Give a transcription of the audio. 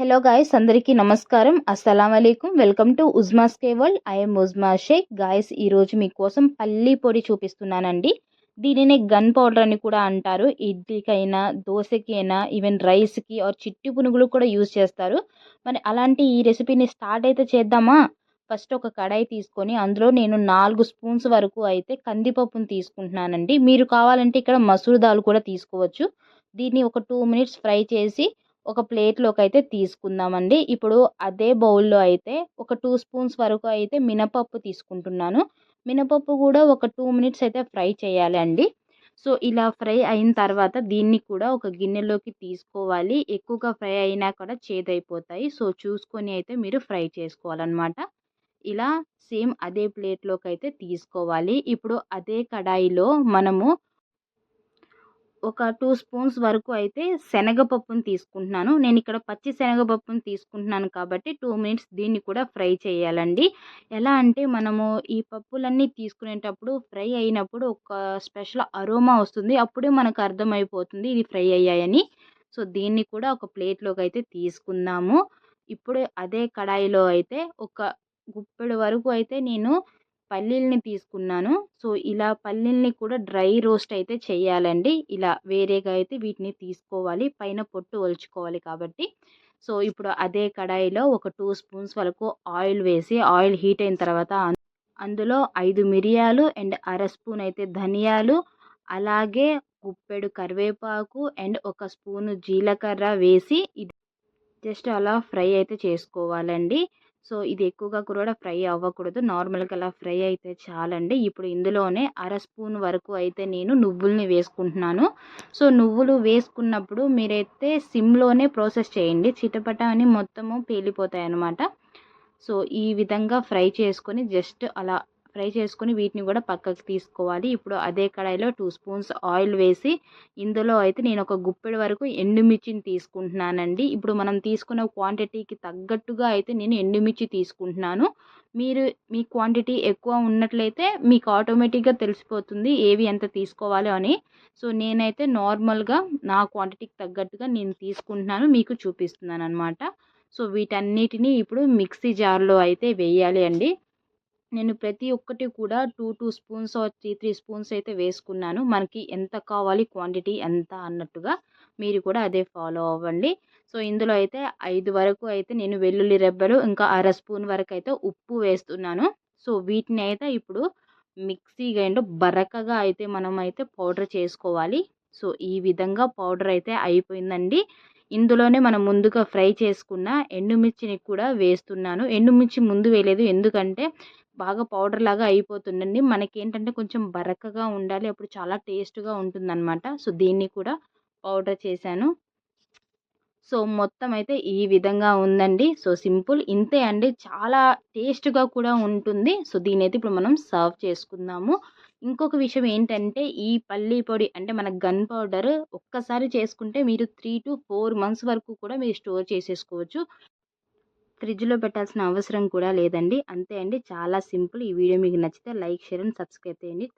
Hello guys అందరికీ నమస్కారం. అస్సలం అయికం వెల్కమ్ టు ఉజ్మాస్ కేవల్ ఐఎమ్ ఉజ్మా షేక్ గాయస్ ఈరోజు మీకోసం పల్లి పొడి చూపిస్తున్నానండి. దీనిని గన్ పౌడర్ అని కూడా అంటారు. ఇడ్లీకైనా దోశకి అయినా ఈవెన్ రైస్కి ఆర్ చిట్టి పునుగులు కూడా యూజ్ చేస్తారు. మరి అలాంటి ఈ రెసిపీని స్టార్ట్ అయితే చేద్దామా? ఫస్ట్ ఒక కడాయి తీసుకొని అందులో నేను నాలుగు స్పూన్స్ వరకు అయితే కందిపప్పును తీసుకుంటున్నానండి. మీరు కావాలంటే ఇక్కడ మసూర్ దాల్ కూడా తీసుకోవచ్చు. దీన్ని ఒక టూ మినిట్స్ ఫ్రై చేసి ఒక ప్లేట్లోకి అయితే తీసుకుందామండి. ఇప్పుడు అదే బౌల్లో అయితే ఒక టూ స్పూన్స్ వరకు అయితే మినపప్పు తీసుకుంటున్నాను. మినపప్పు కూడా ఒక టూ మినిట్స్ అయితే ఫ్రై చేయాలి సో ఇలా ఫ్రై అయిన తర్వాత దీన్ని కూడా ఒక గిన్నెలోకి తీసుకోవాలి. ఎక్కువగా ఫ్రై అయినా కూడా చేదైపోతాయి. సో చూసుకొని అయితే మీరు ఫ్రై చేసుకోవాలన్నమాట. ఇలా సేమ్ అదే ప్లేట్లోకి అయితే తీసుకోవాలి. ఇప్పుడు అదే కడాయిలో మనము ఒక టూ స్పూన్స్ వరకు అయితే శనగపప్పును తీసుకుంటున్నాను. నేను ఇక్కడ పచ్చి శనగపప్పును తీసుకుంటున్నాను కాబట్టి టూ మినిట్స్ దీన్ని కూడా ఫ్రై చేయాలండి. ఎలా అంటే మనము ఈ పప్పులన్నీ తీసుకునేటప్పుడు ఫ్రై అయినప్పుడు ఒక స్పెషల్ అరోమా వస్తుంది. అప్పుడే మనకు అర్థమైపోతుంది ఇది ఫ్రై అయ్యాయని. సో దీన్ని కూడా ఒక ప్లేట్లోకి అయితే తీసుకుందాము. ఇప్పుడు అదే కడాయిలో అయితే ఒక గుప్పెడు వరకు అయితే నేను పల్లీల్ని తీసుకున్నాను. సో ఇలా పల్లీల్ని కూడా డ్రై రోస్ట్ అయితే చేయాలండి. ఇలా వేరేగా అయితే వీటిని తీసుకోవాలి. పైన పొట్టు ఒలుచుకోవాలి కాబట్టి. సో ఇప్పుడు అదే కడాయిలో ఒక టూ స్పూన్స్ వరకు ఆయిల్ వేసి ఆయిల్ హీట్ అయిన తర్వాత అందులో ఐదు మిరియాలు అండ్ అర స్పూన్ అయితే ధనియాలు అలాగే గుప్పెడు కరివేపాకు అండ్ ఒక స్పూను జీలకర్ర వేసి ఇది జస్ట్ అలా ఫ్రై అయితే చేసుకోవాలండి. సో ఇది ఎక్కువగా కూడా ఫ్రై అవ్వకూడదు. నార్మల్గా అలా ఫ్రై అయితే చాలండి. ఇప్పుడు ఇందులోనే అర స్పూన్ వరకు అయితే నేను నువ్వుల్ని వేసుకుంటున్నాను. సో నువ్వులు వేసుకున్నప్పుడు మీరైతే సిమ్లోనే ప్రాసెస్ చేయండి. చిటపట అని మొత్తము పేలిపోతాయి అన్నమాట సో ఈ విధంగా ఫ్రై చేసుకొని జస్ట్ అలా ఫ్రై చేసుకుని వీటిని కూడా పక్కకు తీసుకోవాలి. ఇప్పుడు అదే కడాయిలో టూ స్పూన్స్ ఆయిల్ వేసి ఇందులో అయితే నేను ఒక గుప్పెడు వరకు ఎండుమిర్చిని తీసుకుంటున్నానండి. ఇప్పుడు మనం తీసుకున్న క్వాంటిటీకి తగ్గట్టుగా అయితే నేను ఎండుమిర్చి తీసుకుంటున్నాను. మీరు మీ క్వాంటిటీ ఎక్కువ ఉన్నట్లయితే మీకు ఆటోమేటిక్గా తెలిసిపోతుంది ఏవి ఎంత తీసుకోవాలో అని. సో నేనైతే నార్మల్గా నా క్వాంటిటీకి తగ్గట్టుగా నేను తీసుకుంటున్నాను మీకు చూపిస్తున్నాను అనమాట సో వీటన్నిటిని ఇప్పుడు మిక్సీ జార్లో అయితే వేయాలి అండి. నేను ప్రతి ఒక్కటి కూడా two two spoons three three spoons అయితే వేసుకున్నాను. మనకి ఎంత కావాలి క్వాంటిటీ ఎంత అన్నట్టుగా మీరు కూడా అదే ఫాలో అవ్వండి. సో ఇందులో అయితే ఐదు వరకు అయితే నేను వెల్లుల్లి రెబ్బలు ఇంకా అర స్పూన్ వరకు అయితే ఉప్పు వేస్తున్నాను. సో వీటిని అయితే ఇప్పుడు మిక్సీ గ్రైండ్ బరకగా అయితే మనం అయితే పౌడర్ చేసుకోవాలి. సో ఈ విధంగా పౌడర్ అయితే అయిపోయిందండి. ఇందులోనే మనం ముందుగా ఫ్రై చేసుకున్న ఎండుమిర్చిని కూడా వేస్తున్నాను. ఎండుమిర్చి ముందు వేయలేదు. ఎందుకంటే బాగా పౌడర్ లాగా అయిపోతుందండి. మనకి ఏంటంటే కొంచెం బరకగా ఉండాలి. అప్పుడు చాలా టేస్ట్గా ఉంటుందన్నమాట. సో దీన్ని కూడా పౌడర్ చేశాను. సో మొత్తం అయితే ఈ విధంగా ఉందండి. So simple. ఇంతే అండి. చాలా టేస్ట్గా కూడా ఉంటుంది. సో దీని అయితే ఇప్పుడు మనం సర్వ్ చేసుకుందాము. ఇంకొక విషయం ఏంటంటే ఈ పల్లీ పొడి అంటే మన గన్ పౌడర్ ఒక్కసారి చేసుకుంటే మీరు త్రీ టు ఫోర్ మంత్స్ వరకు కూడా మీరు స్టోర్ చేసేసుకోవచ్చు. ఫ్రిడ్జ్లో పెట్టాల్సిన అవసరం కూడా లేదండి. అంతే అండి. చాలా సింపుల్ ఈ వీడియో మీకు నచ్చితే లైక్ షేర్ అండ్ సబ్స్క్రైబ్ చేయండి.